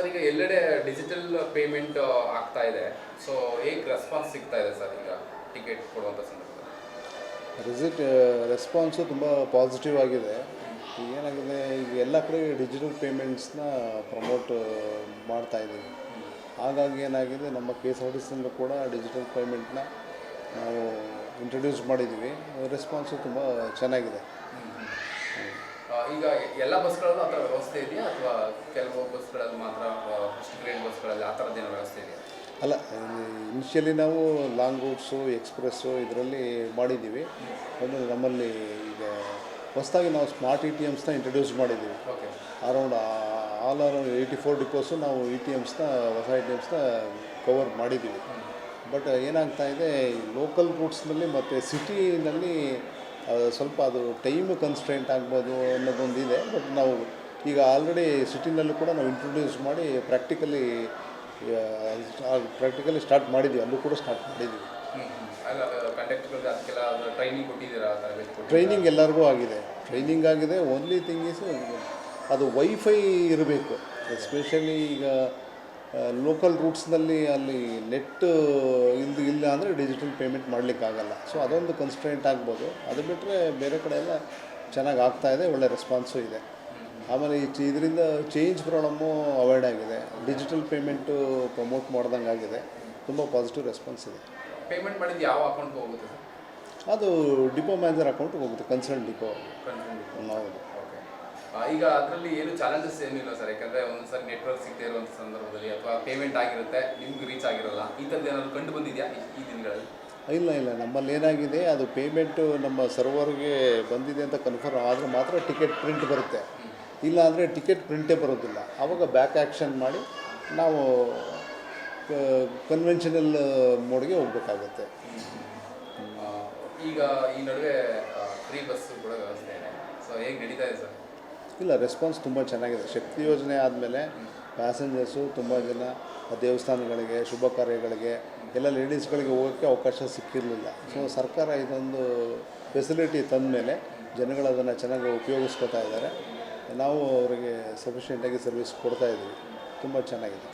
Sir, ಈಗ ಎಲ್ಲೆಡೆ digital payment ಆಗ್ತಾ ಇದೆ. ಸೊ ಹೇಗೆ ರೆಸ್ಪಾನ್ಸ್ ಸಿಗ್ತಾ ಇದೆ ಸರ್, ಈಗ ಟಿಕೆಟ್ ಕೊಡುವಂಥ ಸಂದರ್ಭದಲ್ಲಿ? ರಿಸಿಟ್ ರೆಸ್ಪಾನ್ಸು ತುಂಬ ಪಾಸಿಟಿವ್ ಆಗಿದೆ. ಏನಾಗಿದೆ ಈಗ ಎಲ್ಲ ಕಡೆ ಡಿಜಿಟಲ್ ಪೇಮೆಂಟ್ಸ್ನ ಪ್ರಮೋಟ್ ಮಾಡ್ತಾ ಇದ್ದೀವಿ. ಹಾಗಾಗಿ ಏನಾಗಿದೆ, ನಮ್ಮ ಕೆ ಎಸ್ ಆರ್ ಟಿ ಕೂಡ ಡಿಜಿಟಲ್ ಪೇಮೆಂಟ್ನ ನಾವು ಇಂಟ್ರೊಡ್ಯೂಸ್ ಮಾಡಿದ್ದೀವಿ. ರೆಸ್ಪಾನ್ಸು ತುಂಬ ಚೆನ್ನಾಗಿದೆ. ಈಗ ಎಲ್ಲ ಬಸ್ಗಳಲ್ಲೂ ಆ ಥರ ವ್ಯವಸ್ಥೆ ಇದೆಯಾ? ಅಥವಾ ಕೆಲವು ಬಸ್ಗಳಲ್ಲಿ ಮಾತ್ರ ಫಸ್ಟ್ ಗ್ರೇಡ್ ಬಸ್ಗಳಲ್ಲಿ ಆ ಥರದ್ದೇನು ವ್ಯವಸ್ಥೆ ಇದೆಯಾ? ಅಲ್ಲ ಇನಿಷಿಯಲಿ ನಾವು ಲಾಂಗ್ ರೂಟ್ಸು ಎಕ್ಸ್ಪ್ರೆಸ್ಸು ಇದರಲ್ಲಿ ಮಾಡಿದ್ದೀವಿ. ಒಂದು ನಮ್ಮಲ್ಲಿ ಈಗ ಹೊಸದಾಗಿ ನಾವು ಸ್ಮಾರ್ಟ್ ಇ ಟಿ ಎಮ್ಸ್ನ ಇಂಟ್ರೊಡ್ಯೂಸ್ ಮಾಡಿದ್ದೀವಿ. Okay. Around all around eighty four depots ನಾವು ಇ ಟಿ ಎಮ್ಸ್ನ ಹೊಸ ಇ ಟಿ ಎಮ್ಸ್ನ ಕವರ್ ಮಾಡಿದ್ದೀವಿ. ಬಟ್ ಏನಾಗ್ತಾ ಇದೆ ಲೋಕಲ್ ರೂಟ್ಸ್ನಲ್ಲಿ ಮತ್ತು ಸಿಟಿನಲ್ಲಿ ಸ್ವಲ್ಪ ಅದು ಟೈಮ್ ಕನ್ಸ್ಟ್ರೆಂಟ್ ಆಗ್ಬೋದು ಅನ್ನೋದೊಂದಿದೆ ಬಟ್ ನಾವು ಈಗ ಆಲ್ರೆಡಿ ಸಿಟಿನಲ್ಲೂ ಕೂಡ ನಾವು ಇಂಟ್ರೊಡ್ಯೂಸ್ ಮಾಡಿ ಪ್ರಾಕ್ಟಿಕಲಿ ಪ್ರಾಕ್ಟಿಕಲಿ ಸ್ಟಾರ್ಟ್ ಮಾಡಿದ್ದೀವಿ ಅಲ್ಲೂ ಕೂಡ ಸ್ಟಾರ್ಟ್ ಮಾಡಿದ್ದೀವಿ ಟ್ರೈನಿಂಗ್ ಎಲ್ಲರಿಗೂ ಆಗಿದೆ. ಟ್ರೈನಿಂಗ್ ಆಗಿದೆ ಓನ್ಲಿ ಥಿಂಗ್ ಇಸ್ ಅದು ವೈಫೈ ಇರಬೇಕು. ಎಸ್ಪೆಷಲಿ ಈಗ ಲೋಕಲ್ ರೂಟ್ಸ್ನಲ್ಲಿ ಅಲ್ಲಿ ನೆಟ್ ಇಲ್ಲ ಇಲ್ಲ ಅಂದರೆ ಡಿಜಿಟಲ್ ಪೇಮೆಂಟ್ ಮಾಡಲಿಕ್ಕಾಗಲ್ಲ. ಸೊ ಅದೊಂದು ಕನ್ಸ್ಟ್ರೆಂಟ್ ಆಗ್ಬೋದು. ಅದು ಬಿಟ್ಟರೆ ಬೇರೆ ಕಡೆ ಎಲ್ಲ ಚೆನ್ನಾಗಿ ಆಗ್ತಾ ಇದೆ ಒಳ್ಳೆ ರೆಸ್ಪಾನ್ಸು ಇದೆ. ಆಮೇಲೆ ಈ ಚಿ- ಇದರಿಂದ ಚೇಂಜ್ ಪ್ರಾಬ್ಲಮ್ಮು ಅವಾಯ್ಡ್ ಆಗಿದೆ. ಡಿಜಿಟಲ್ ಪೇಮೆಂಟು ಪ್ರಮೋಟ್ ಮಾಡ್ದಂಗೆ ಆಗಿದೆ. ತುಂಬ ಪಾಸಿಟಿವ್ ರೆಸ್ಪಾನ್ಸ್ ಇದೆ. ಪೇಮೆಂಟ್ ಮಾಡಿದ ಯಾವ ಅಕೌಂಟ್ಗೆ ಹೋಗುತ್ತೆ ಸರ್? ಅದು ಡಿಪೋ ಮ್ಯಾನೇಜರ್ ಅಕೌಂಟ್ಗೆ ಹೋಗುತ್ತೆ ಕನ್ಸರ್ನ್ ಡಿಪೋ ಹೌದು. ಓಕೆ ಈಗ ಅದರಲ್ಲಿ ಏನು ಚಾಲೆಂಜಸ್ ಏನಿಲ್ಲ ಸರ್ ಯಾಕಂದರೆ ಒಂದ್ಸರಿ ನೆಟ್ವರ್ಕ್ ಸಿಗದೆ ಇರುವಂತ ಸಂದರ್ಭದಲ್ಲಿ ಅಥವಾ ಪೇಮೆಂಟ್ ಆಗಿರುತ್ತೆ ನಿಮ್ಗೆ ರೀಚ್ ಆಗಿರಲ್ಲ. ಈ ಥರದ್ದು ಏನಾದ್ರು ಕಂಡು ಬಂದಿದೆಯಾ ಈ- ದಿನಗಳಲ್ಲಿ? ಇಲ್ಲ ಇಲ್ಲ. ನಮ್ಮಲ್ಲಿ ಏನಾಗಿದೆ ಅದು ಪೇಮೆಂಟು ನಮ್ಮ ಸರ್ವರ್ಗೆ ಬಂದಿದೆ ಅಂತ ಕನ್ಫರ್ಮ್ ಆದರೆ ಮಾತ್ರ ಟಿಕೆಟ್ ಪ್ರಿಂಟ್ ಬರುತ್ತೆ. ಇಲ್ಲ ಅಂದರೆ ಟಿಕೆಟ್ ಪ್ರಿಂಟೇ ಬರೋದಿಲ್ಲ. ಆವಾಗ ಬ್ಯಾಕ್ ಆ್ಯಕ್ಷನ್ ಮಾಡಿ ನಾವು ಕನ್ವೆನ್ಷನಲ್ ಮೋಡ್ಗೆ ಹೋಗ್ಬೇಕಾಗತ್ತೆ. ಈಗ ಈ ನಡುವೆ ಫ್ರೀ ಬಸ್ ಕೂಡ ವ್ಯವಸ್ಥೆ ಇದೆ. ಸೊ ಹೇಗೆ ನಡೀತಾ ಇದೆ ಸರ್ ಇಲ್ಲ ರೆಸ್ಪಾನ್ಸ್ ತುಂಬ ಚೆನ್ನಾಗಿದೆ. ಶಕ್ತಿ ಯೋಜನೆ ಆದಮೇಲೆ ಪ್ಯಾಸೆಂಜರ್ಸು ತುಂಬ ಜನ ದೇವಸ್ಥಾನಗಳಿಗೆ ಶುಭ ಕಾರ್ಯಗಳಿಗೆ ಎಲ್ಲ ಲೇಡೀಸ್ಗಳಿಗೆ ಹೋಗೋಕ್ಕೆ ಅವಕಾಶ ಸಿಕ್ಕಿರಲಿಲ್ಲ. ಸೊ ಸರ್ಕಾರ ಇದೊಂದು ಫೆಸಿಲಿಟಿ ತಂದ ಮೇಲೆ ಜನಗಳು ಅದನ್ನು ಚೆನ್ನಾಗಿ ಉಪಯೋಗಿಸ್ಕೊತಾ ಇದ್ದಾರೆ. ನಾವು ಅವರಿಗೆ ಸಫಿಷಿಯೆಂಟಾಗಿ ಸರ್ವಿಸ್ ಕೊಡ್ತಾ ಇದ್ದೀವಿ. ತುಂಬ ಚೆನ್ನಾಗಿದೆ.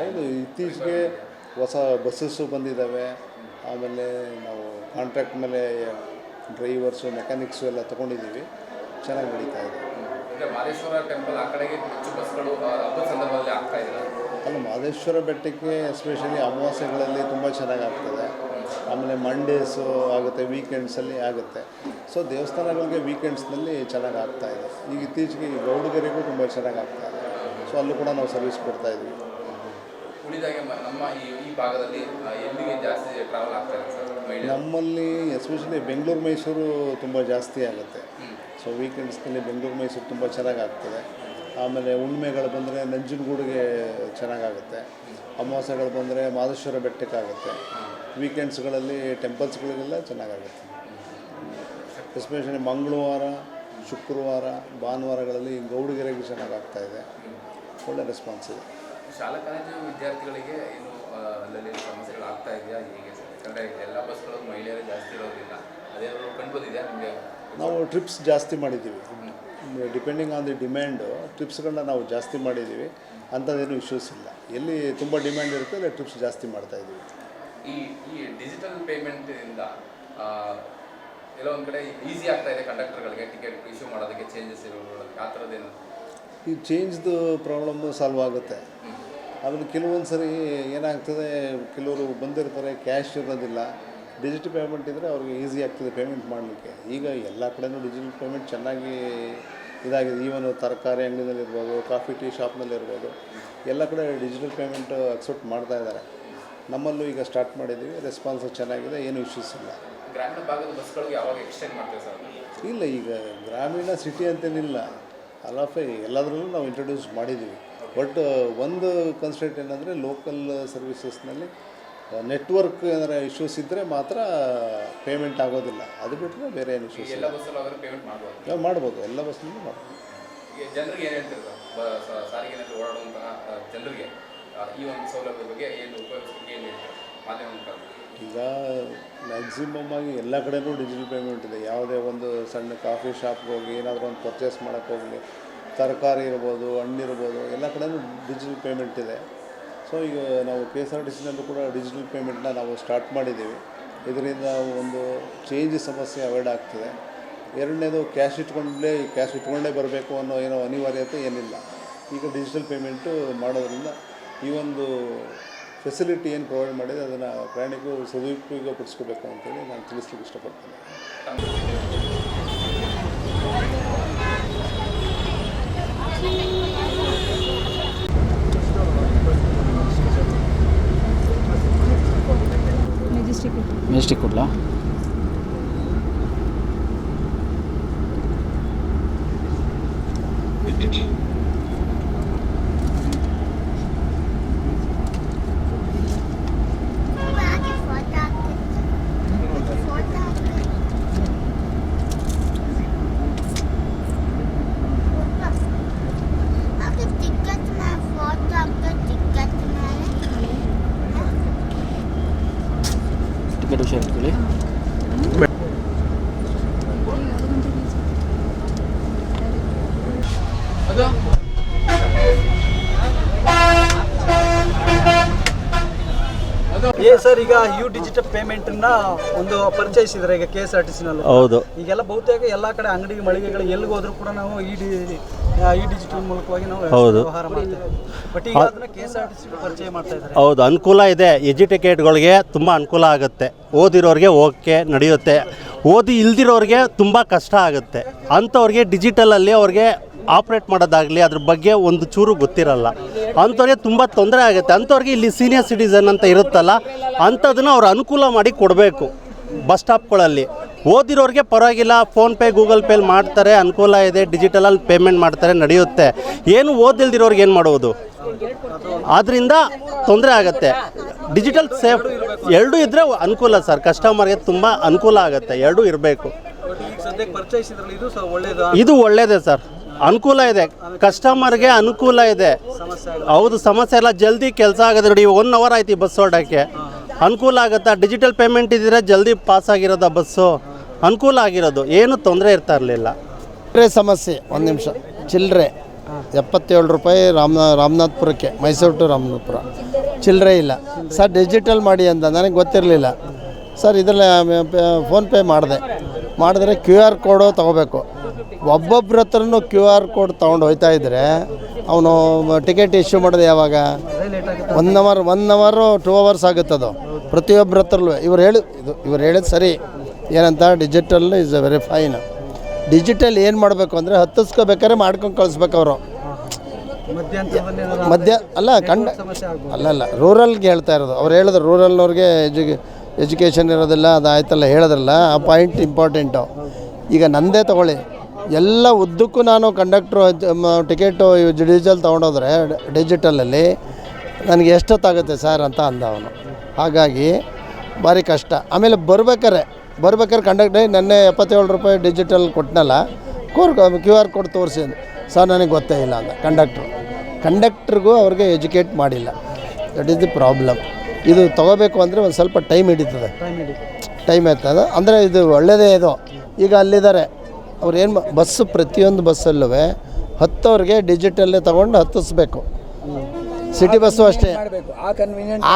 ಹೌದು ಇತ್ತೀಚೆಗೆ ಹೊಸ ಬಸ್ಸಸ್ಸು ಬಂದಿದ್ದಾವೆ. ಆಮೇಲೆ ನಾವು ಕಾಂಟ್ರಾಕ್ಟ್ ಮೇಲೆ ಡ್ರೈವರ್ಸು ಮೆಕ್ಯಾನಿಕ್ಸು ಎಲ್ಲ ತೊಗೊಂಡಿದ್ದೀವಿ. ಚೆನ್ನಾಗಿ ನಡೀತಾ ಇದೆ. ಮಾದೇಶ್ವರ ಟೆಂಪಲ್ ಆ ಕಡೆಗೆ ಹೆಚ್ಚು ಬಸ್ಗಳು ಹಬ್ಬದ ಸಂದರ್ಭದಲ್ಲಿ ಆಗ್ತಾ ಇದೆ ಅಲ್ಲ ಮಹದೇಶ್ವರ ಬೆಟ್ಟಕ್ಕೆ ಎಸ್ಪೆಷಲಿ ಅಮಾವಾಸ್ಯೆಗಳಲ್ಲಿ ತುಂಬ ಚೆನ್ನಾಗಿ ಆಗ್ತದೆ ಆಮೇಲೆ ಮಂಡೇಸು ಆಗುತ್ತೆ ವೀಕೆಂಡ್ಸಲ್ಲಿ ಆಗುತ್ತೆ. ಸೊ ದೇವಸ್ಥಾನಗಳಿಗೆ ವೀಕೆಂಡ್ಸ್ನಲ್ಲಿ ಚೆನ್ನಾಗಿ ಆಗ್ತಾ ಇದೆ. ಈಗ ಇತ್ತೀಚೆಗೆ ಈ ಗೌಡಗೆರೆಗೂ ತುಂಬ ಚೆನ್ನಾಗಿ ಆಗ್ತಾ ಇದೆ. ಸೊ ಅಲ್ಲೂ ಕೂಡ ನಾವು ಸರ್ವಿಸ್ ಕೊಡ್ತಾ ಇದ್ವಿ ಉಳಿದಾಗೆ ನಮ್ಮ ಈ ಈ ಭಾಗದಲ್ಲಿ ಎಲ್ಲಿಗೆ ಜಾಸ್ತಿ ಟ್ರಾವೆಲ್ ಆಗ್ತಾ ಇದೆ ಸರ್? ನಮ್ಮಲ್ಲಿ ಎಸ್ಪೆಷಲಿ ಬೆಂಗಳೂರು ಮೈಸೂರು ತುಂಬ ಜಾಸ್ತಿ ಆಗುತ್ತೆ. ಸೊ ವೀಕೆಂಡ್ಸ್ನಲ್ಲಿ ಬೆಂಗಳೂರು ಮೈಸೂರು ತುಂಬ ಚೆನ್ನಾಗಿ ಆಗ್ತದೆ. ಆಮೇಲೆ ಉಣ್ಮೆಗಳು ಬಂದರೆ ನಂಜನಗೂಡಿಗೆ ಚೆನ್ನಾಗಾಗುತ್ತೆ. ಅಮಾವಾಸ್ಯೆಗಳು ಬಂದರೆ ಮಾದೇಶ್ವರ ಬೆಟ್ಟಕ್ಕಾಗುತ್ತೆ. ವೀಕೆಂಡ್ಸ್ಗಳಲ್ಲಿ ಟೆಂಪಲ್ಸ್ಗಳಿಗೆಲ್ಲ ಚೆನ್ನಾಗಾಗುತ್ತೆ. ಎಸ್ಪೆಷಲಿ ಮಂಗಳವಾರ ಶುಕ್ರವಾರ ಭಾನುವಾರಗಳಲ್ಲಿ ಗೌಡಗೆರೆಗೆ ಚೆನ್ನಾಗಿ ಆಗ್ತಾ ಇದೆ. ಒಳ್ಳೆ ರೆಸ್ಪಾನ್ಸ್ ಇದೆ. ಶಾಲಾ ಕಾಲೇಜು ವಿದ್ಯಾರ್ಥಿಗಳಿಗೆ ಏನು ಅಲ್ಲಲ್ಲಿ ಸಮಸ್ಯೆಗಳು ಆಗ್ತಾ ಇದೆಯಾ? ಹೇಗೆ ಸರ್? ಯಾಕಂದರೆ ಎಲ್ಲ ಬಸ್ಗಳು ಮಹಿಳೆಯರೇ ಜಾಸ್ತಿ ಇರೋದಿಲ್ಲ ಅದೇನಾದ್ರು ಕಂಡುಬಂದಿದೆಯಾ ನಿಮಗೆ? ನಾವು ಟ್ರಿಪ್ಸ್ ಜಾಸ್ತಿ ಮಾಡಿದ್ದೀವಿ. ಡಿಪೆಂಡಿಂಗ್ ಆನ್ ದಿ ಡಿಮ್ಯಾಂಡು ಟ್ರಿಪ್ಸ್ಗಳನ್ನ ನಾವು ಜಾಸ್ತಿ ಮಾಡಿದ್ದೀವಿ. ಅಂಥದ್ದೇನು ಇಶ್ಯೂಸ್ ಇಲ್ಲ. ಎಲ್ಲಿ ತುಂಬ ಡಿಮ್ಯಾಂಡ್ ಇರುತ್ತೆ ಅಲ್ಲಿ ಟ್ರಿಪ್ಸ್ ಜಾಸ್ತಿ ಮಾಡ್ತಾ ಇದ್ದೀವಿ. ಈ ಈ ಡಿಜಿಟಲ್ ಪೇಮೆಂಟಿಂದ ಕೆಲವೊಂದು ಕಡೆ ಈಸಿ ಆಗ್ತಾ ಇದೆ ಕಂಡಕ್ಟರ್ಗಳಿಗೆ ಟಿಕೆಟ್ ಇಶ್ಯೂ ಮಾಡೋದಕ್ಕೆ ಚೇಂಜಸ್ ಇರೋದಕ್ಕೆ ಆ ಥರದ್ದೇನು? ಈ ಚೇಂಜ್ದು ಪ್ರಾಬ್ಲಮ್ಮು ಸಾಲ್ವ್ ಆಗುತ್ತೆ. ಆಮೇಲೆ ಕೆಲವೊಂದು ಸರಿ ಏನಾಗ್ತದೆ ಕೆಲವರು ಬಂದಿರ್ತಾರೆ ಕ್ಯಾಶ್ ಇರೋದಿಲ್ಲ. ಡಿಜಿಟಲ್ ಪೇಮೆಂಟ್ ಇದ್ದರೆ ಅವ್ರಿಗೆ ಈಸಿ ಆಗ್ತದೆ ಪೇಮೆಂಟ್ ಮಾಡಲಿಕ್ಕೆ. ಈಗ ಎಲ್ಲ ಕಡೆನೂ ಡಿಜಿಟಲ್ ಪೇಮೆಂಟ್ ಚೆನ್ನಾಗಿ ಇದಾಗಿದೆ. ಈವನ್ ತರಕಾರಿ ಅಂಗಡಿನಲ್ಲಿರ್ಬೋದು ಕಾಫಿ ಟೀ ಶಾಪ್ನಲ್ಲಿರ್ಬೋದು ಎಲ್ಲ ಕಡೆ ಡಿಜಿಟಲ್ ಪೇಮೆಂಟ್ ಅಕ್ಸೆಪ್ಟ್ ಮಾಡ್ತಾ ಇದ್ದಾರೆ. ನಮ್ಮಲ್ಲೂ ಈಗ ಸ್ಟಾರ್ಟ್ ಮಾಡಿದ್ದೀವಿ ರೆಸ್ಪಾನ್ಸ್ ಚೆನ್ನಾಗಿದೆ. ಏನು ಇಶ್ಯೂಸ್ ಇಲ್ಲ. ಗ್ರಾಮೀಣ ಭಾಗದ ಬಸ್ಗಳಿಗೆ ಯಾವಾಗ ಎಕ್ಸ್ಟೆಂಡ್ ಮಾಡ್ತೀವಿ ಸರ್? ಇಲ್ಲ ಈಗ ಗ್ರಾಮೀಣ ಸಿಟಿ ಅಂತೇನಿಲ್ಲ. ಅಲಾಫೆ ಎಲ್ಲದರಲ್ಲೂ ನಾವು ಇಂಟ್ರೊಡ್ಯೂಸ್ ಮಾಡಿದ್ದೀವಿ ಬಟ್ ಒಂದು ಕನ್ಸ್ಟೆಂಟ್ ಏನಂದರೆ ಲೋಕಲ್ ಸರ್ವಿಸಸ್ನಲ್ಲಿ ನೆಟ್ವರ್ಕ್ ಏನಾರ ಇಶ್ಯೂಸ್ ಇದ್ದರೆ ಮಾತ್ರ ಪೇಮೆಂಟ್ ಆಗೋದಿಲ್ಲ. ಅದು ಬಿಟ್ಟರೆ ಬೇರೆ ಏನು ಇಶ್ಯೂಸ್ ಎಲ್ಲ ಬಸ್ಸಲ್ಲಿ ಪೇಮೆಂಟ್ ಮಾಡ್ಬೋದು. ಇಲ್ಲ ಮಾಡ್ಬೋದು. ಎಲ್ಲ ಬಸ್ನಲ್ಲೂ ಮಾಡ್ಬೋದು. ಜನರಿಗೆ ಏನು ಹೇಳ್ತೀರಿ ಸಾರಿಗೆನಲ್ಲಿ ಓಡಾಡುವಂತಹ ಜನರಿಗೆ ಈ ಒಂದು ಸೌಲಭ್ಯದ ಬಗ್ಗೆ ಏನು ಉಪಯೋಗಿಸಲಿಕ್ಕೆ ಏನು ಹೇಳ್ತಾರೆ? ಮಾಧ್ಯಮ ಮುಖಾಂತರ. ಈಗ ಮ್ಯಾಕ್ಸಿಮಮ್ ಆಗಿ ಎಲ್ಲ ಕಡೆನೂ ಡಿಜಿಟಲ್ ಪೇಮೆಂಟ್ ಇದೆ. ಯಾವುದೇ ಒಂದು ಸಣ್ಣ ಕಾಫಿ ಶಾಪ್ಗೆ ಹೋಗಿ ಏನಾದರೂ ಒಂದು ಪರ್ಚೇಸ್ ಮಾಡೋಕ್ಕೆ ಹೋಗಲಿ ತರಕಾರಿ ಇರ್ಬೋದು, ಹಣ್ಣಿರ್ಬೋದು, ಎಲ್ಲ ಕಡೆಯೂ ಡಿಜಿಟಲ್ ಪೇಮೆಂಟ್ ಇದೆ. ಸೊ ಈಗ ನಾವು ಕೆ ಎಸ್ ಆರ್ ಟಿ ಸಿನಲ್ಲೂ ಕೂಡ ಡಿಜಿಟಲ್ ಪೇಮೆಂಟ್ನ ನಾವು ಸ್ಟಾರ್ಟ್ ಮಾಡಿದ್ದೀವಿ. ಇದರಿಂದ ಒಂದು ಚೇಂಜ್ ಸಮಸ್ಯೆ ಅವಾಯ್ಡ್ ಆಗ್ತದೆ. ಎರಡನೇದು ಕ್ಯಾಶ್ ಇಟ್ಕೊಂಡೇ ಕ್ಯಾಶ್ ಇಟ್ಕೊಂಡೇ ಬರಬೇಕು ಅನ್ನೋ ಏನೋ ಅನಿವಾರ್ಯತೆ ಏನಿಲ್ಲ. ಈಗ ಡಿಜಿಟಲ್ ಪೇಮೆಂಟು ಮಾಡೋದ್ರಿಂದ ಈ ಒಂದು ಫೆಸಿಲಿಟಿ ಏನು ಪ್ರೊವೈಡ್ ಮಾಡಿದೆ, ಅದನ್ನು ಪ್ರಯಾಣಿಕರು ಸದುಪಯೋಗ ಪಡಿಸ್ಕೋಬೇಕು ಅಂತೇಳಿ ನಾನು ತಿಳಿಸ್ಲಿಕ್ಕೆ ಇಷ್ಟಪಡ್ತೇನೆ. ಮೆಜೆಸ್ಟಿಕ್ ಕೊಡ್ಲಾ ಹಾಗೆ ಫೋಟೋ ಹಾಕ್ತಿತ್ತು ಫೋಟೋ ಹಾಕಿ ಟಿಕೆಟ್ ಮೇಲೆ ಫೋಟೋ ಹಾಕಿ ಟಿಕೆಟ್ ಮೇಲೆ ಟಿಕೆಟ್ ಹುಷಾರು ಇಟ್ಕೊಳ್ಳಿ ಅದು ಏ ಸರ್ ಈಗ ಯು ಡಿಜಿಟಲ್ ಪೇಮೆಂಟನ್ನ ಒಂದು ಪರಿಚಯಿಸಿದ್ರೆ ಈಗ ಕೆ ಎಸ್ ಆರ್ ಟಿ ಸಿನಲ್ಲಿ ಹೌದು. ಈಗೆಲ್ಲ ಬಹುತೇಕ ಎಲ್ಲ ಕಡೆ ಅಂಗಡಿ ಮಳಿಗೆಗಳು ಎಲ್ಲಿಗೆ ಹೋದ್ರೂ ಕೂಡ ನಾವು ಈ ಡಿ ಈ ಡಿಜಿಟಲ್ ಮೂಲಕವಾಗಿ ನಾವು ಹೌದು. ವ್ಯವಹಾರ ಮಾಡ್ತೇವೆ. ಬಟ್ ಈಗ ಅದನ್ನ K S R T C ಪರಿಚಯ ಮಾಡ್ತಾ ಇದ್ದಾರೆ. ಹೌದು ಅನುಕೂಲ ಇದೆ. ಎಜುಕೇಟೆಡ್ಗಳಿಗೆ ತುಂಬ ಅನುಕೂಲ ಆಗುತ್ತೆ. ಓದಿರೋರಿಗೆ ಓಕೆ ನಡೆಯುತ್ತೆ. ಓದಿ ಇಲ್ದಿರೋರಿಗೆ ತುಂಬ ಕಷ್ಟ ಆಗುತ್ತೆ. ಅಂಥವ್ರಿಗೆ ಡಿಜಿಟಲಲ್ಲಿ ಅವ್ರಿಗೆ ಆಪ್ರೇಟ್ ಮಾಡೋದಾಗಲಿ ಅದ್ರ ಬಗ್ಗೆ ಒಂದು ಚೂರು ಗೊತ್ತಿರಲ್ಲ. ಅಂಥವ್ರಿಗೆ ತುಂಬ ತೊಂದರೆ ಆಗುತ್ತೆ. ಅಂಥವ್ರಿಗೆ ಇಲ್ಲಿ ಸೀನಿಯರ್ ಸಿಟಿಸನ್ ಅಂತ ಇರುತ್ತಲ್ಲ ಅಂಥದನ್ನು ಅವ್ರು ಅನುಕೂಲ ಮಾಡಿ ಕೊಡಬೇಕು ಬಸ್ ಸ್ಟಾಪ್ಗಳಲ್ಲಿ. ಓದಿರೋರಿಗೆ ಪರವಾಗಿಲ್ಲ ಫೋನ್ಪೇ ಗೂಗಲ್ ಪೇಲಿ ಮಾಡ್ತಾರೆ ಅನುಕೂಲ ಇದೆ ಡಿಜಿಟಲಲ್ಲಿ ಪೇಮೆಂಟ್ ಮಾಡ್ತಾರೆ ನಡೆಯುತ್ತೆ. ಏನು ಓದಿಲ್ದಿರೋರಿಗೆ ಏನು ಮಾಡುವುದು ಆದ್ದರಿಂದ ತೊಂದರೆ ಆಗುತ್ತೆ. ಡಿಜಿಟಲ್ ಸೇಫ್ ಎರಡೂ ಇದ್ದರೆ ಅನುಕೂಲ ಸರ್. ಕಸ್ಟಮರ್ಗೆ ತುಂಬ ಅನುಕೂಲ ಆಗುತ್ತೆ. ಎರಡೂ ಇರಬೇಕು. ಇದು ಒಳ್ಳೆಯದೇ ಸರ್. ಅನುಕೂಲ ಇದೆ. ಕಸ್ಟಮರ್ಗೆ ಅನುಕೂಲ ಇದೆ. ಹೌದು, ಸಮಸ್ಯೆ ಎಲ್ಲ ಜಲ್ದಿ ಕೆಲಸ ಆಗುತ್ತೆ ನೋಡಿ ಒನ್ ಅವರ್ ಆಯ್ತು ಬಸ್ ಹೊರಡೋಕ್ಕೆ. ಅನುಕೂಲ ಆಗುತ್ತಾ? ಡಿಜಿಟಲ್ ಪೇಮೆಂಟ್ ಇದ್ದರೆ ಜಲ್ದಿ ಪಾಸ್ ಆಗಿರೋದ ಬಸ್ಸು ಅನುಕೂಲ ಆಗಿರೋದು. ಏನು ತೊಂದರೆ ಇರ್ತಾ ಇರಲಿಲ್ಲ. ಚಿಲ್ಲರೆ ಸಮಸ್ಯೆ, ಒಂದು ನಿಮಿಷ. ಚಿಲ್ಲರೆ ಎಪ್ಪತ್ತೇಳು ರೂಪಾಯಿ ರಾಮನಾ ರಾಮನಾಥ್ಪುರಕ್ಕೆ, ಮೈಸೂರು ಟು ರಾಮನಾಥ್ಪುರ. ಚಿಲ್ಲರೆ ಇಲ್ಲ. ಸರ್ ಡಿಜಿಟಲ್ ಮಾಡಿ ಅಂತ ನನಗೆ ಗೊತ್ತಿರಲಿಲ್ಲ. ಸರ್, ಇದರಲ್ಲಿ ಫೋನ್ಪೇ ಮಾಡಿದೆ. ಮಾಡಿದ್ರೆ ಕ್ಯೂ ಆರ್ ಕೋಡು ತೊಗೋಬೇಕು. ಒಬ್ಬೊಬ್ರ ಹತ್ರನು ಕ್ಯೂ ಆರ್ ಕೋಡ್ ತೊಗೊಂಡು ಹೋಯ್ತಾ ಇದ್ದರೆ ಅವನು ಟಿಕೆಟ್ ಇಶ್ಯೂ ಮಾಡೋದು ಯಾವಾಗ? One hour one hour two hours ಆಗುತ್ತದು ಪ್ರತಿಯೊಬ್ಬರ ಹತ್ರಲ್ಲೂ. ಇವ್ರು ಹೇಳಿ, ಇದು, ಇವ್ರು ಹೇಳಿದ ಸರಿ. ಏನಂತ digital is very fine digital ಏನು ಮಾಡಬೇಕು ಅಂದರೆ ಹತ್ತಿಸ್ಕೋಬೇಕಾದ್ರೆ ಮಾಡ್ಕೊಂಡು ಕಳಿಸ್ಬೇಕು ಅವರು. ಮಧ್ಯ, ಅಲ್ಲ, ಕಂಡ, ಅಲ್ಲ ಅಲ್ಲ ರೂರಲ್ಗೆ ಹೇಳ್ತಾ ಇರೋದು. ಅವ್ರು ಹೇಳಿದ್ರು ರೂರಲ್ನವ್ರಿಗೆ ಎಜು ಎಜುಕೇಷನ್ ಇರೋದಿಲ್ಲ ಅದು ಆಯ್ತಲ್ಲ ಹೇಳಿದ್ರಲ್ಲ, ಆ ಪಾಯಿಂಟ್ ಇಂಪಾರ್ಟೆಂಟು ಈಗ ನಂದೇ ತಗೊಳ್ಳಿ. ಎಲ್ಲ ಉದ್ದಕ್ಕೂ ನಾನು ಕಂಡಕ್ಟ್ರು ಟಿಕೆಟು ಡಿಜಿಟಲ್ ತೊಗೊಂಡೋದ್ರೆ ಡಿಜಿಟಲಲ್ಲಿ ನನಗೆ ಎಷ್ಟೊತ್ತಾಗುತ್ತೆ ಸರ್ ಅಂತ ಅಂದ ಅವನು. ಹಾಗಾಗಿ ಭಾರಿ ಕಷ್ಟ. ಆಮೇಲೆ ಬರ್ಬೇಕಾರೆ ಬರ್ಬೇಕಾದ್ರೆ ಕಂಡಕ್ಟ್ರಿ ನೆನ್ನೆ ಎಪ್ಪತ್ತೇಳು ರೂಪಾಯಿ ಡಿಜಿಟಲ್ ಕೊಟ್ಟನಲ್ಲ ಕೋರ್ ಕ್ಯೂ ಆರ್ ಕೋಡ್ ತೋರಿಸಿ ಸರ್ ನನಗೆ ಗೊತ್ತೇ ಇಲ್ಲ ಅಂತ ಕಂಡಕ್ಟ್ರು. ಕಂಡಕ್ಟ್ರಿಗೂ ಅವ್ರಿಗೆ ಎಜುಕೇಟ್ ಮಾಡಿಲ್ಲ. ದಟ್ ಈಸ್ ದಿ ಪ್ರಾಬ್ಲಮ್ ಇದು ತೊಗೋಬೇಕು ಅಂದರೆ ಒಂದು ಸ್ವಲ್ಪ ಟೈಮ್ ಹಿಡಿತದೆ. ಟೈಮ್ ಹಿಡಿತದೆ. ಟೈಮ್ ಆಯ್ತದ ಅಂದರೆ ಇದು ಒಳ್ಳೆಯದೇ ಇದು. ಈಗ ಅಲ್ಲಿದ್ದಾರೆ. ಅವ್ರು ಬಸ್ ಬಸ್ಸು ಪ್ರತಿಯೊಂದು ಬಸ್ಸಲ್ಲೂ ಹತ್ತವ್ರಿಗೆ ಡಿಜಿಟಲ್ಲೇ ತೊಗೊಂಡು ಹತ್ತಿಸ್ಬೇಕು. ಸಿಟಿ ಬಸ್ಸು ಅಷ್ಟೇ.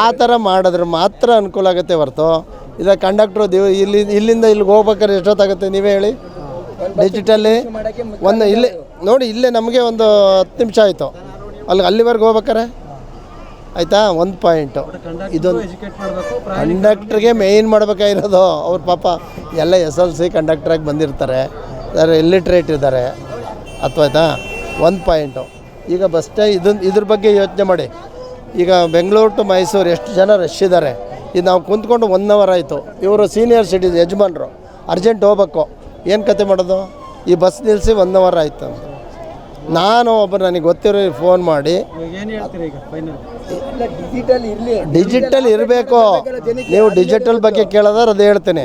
ಆ ಥರ ಮಾಡಿದ್ರೆ ಮಾತ್ರ ಅನುಕೂಲ ಆಗುತ್ತೆ ಹೊರತು. ಇಲ್ಲ ಕಂಡಕ್ಟ್ರು ದಿವ ಇಲ್ಲಿ ಇಲ್ಲಿಂದ ಇಲ್ಲಿಗೆ ಹೋಗ್ಬೇಕಾದ್ರೆ ಎಷ್ಟೊತ್ತಾಗುತ್ತೆ ನೀವೇ ಹೇಳಿ. ಡಿಜಿಟಲ್ಲಿ ಒಂದು ಇಲ್ಲಿ ನೋಡಿ ಇಲ್ಲೇ ನಮಗೆ ಒಂದು ಹತ್ತು ನಿಮಿಷ ಆಯಿತು. ಅಲ್ಲಿ ಅಲ್ಲಿವರೆಗೆ ಹೋಗ್ಬೇಕಾರೆ ಆಯಿತಾ? ಒಂದು ಪಾಯಿಂಟು. ಇದೊಂದು ಎಜುಕೇಟ್ ಮಾಡಬೇಕು ಕಂಡಕ್ಟ್ರಿಗೆ ಮೇಯ್ನ್ ಮಾಡ್ಬೇಕಾಗಿರೋದು. ಅವ್ರ ಪಾಪ ಎಲ್ಲ ಎಸ್ ಎಲ್ ಸಿ ಕಂಡಕ್ಟ್ರಾಗಿ ಬಂದಿರ್ತಾರೆ. ಯಾರು ಇಲ್ಲಿಟ್ರೇಟ್ ಇದ್ದಾರೆ. ಅಥವಾ ಆಯ್ತಾ ಒಂದು ಪಾಯಿಂಟು ಈಗ ಬಸ್ ಇದನ್ನು ಇದ್ರ ಬಗ್ಗೆ ಯೋಚನೆ ಮಾಡಿ. ಈಗ ಬೆಂಗಳೂರು ಟು ಮೈಸೂರು ಎಷ್ಟು ಜನ ರಶ್ ಇದ್ದಾರೆ ಇದು ನಾವು ಕುಂತ್ಕೊಂಡು ಒನ್ ಅವರ್ ಆಯಿತು. ಇವರು ಸೀನಿಯರ್ ಸಿಟಿಸ್ ಯಜಮಾನ್ರು. ಅರ್ಜೆಂಟ್ ಹೋಗ್ಬೇಕು. ಏನು ಕತೆ ಮಾಡೋದು? ಈ ಬಸ್ ನಿಲ್ಲಿಸಿ ಒನ್ ಅವರ್ ಆಯಿತು ಅಂತ. ನಾನು ಒಬ್ಬರು ನನಗೆ ಗೊತ್ತಿರೋ ಫೋನ್ ಮಾಡಿ. ಏನು ಹೇಳ್ತೀರಿ ಈಗ ಫೈನಲ್ ಡಿಜಿಟಲ್ ಇರಬೇಕು. ನೀವು ಡಿಜಿಟಲ್ ಬಗ್ಗೆ ಕೇಳೋದಾರ ಅದು ಹೇಳ್ತೇನೆ.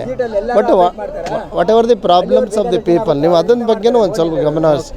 But whatever the problems of the people ನೀವು ಅದನ್ನ ಬಗ್ಗೆನೂ ಒಂದು ಸ್ವಲ್ಪ ಗಮನ ಹರಿಸಿ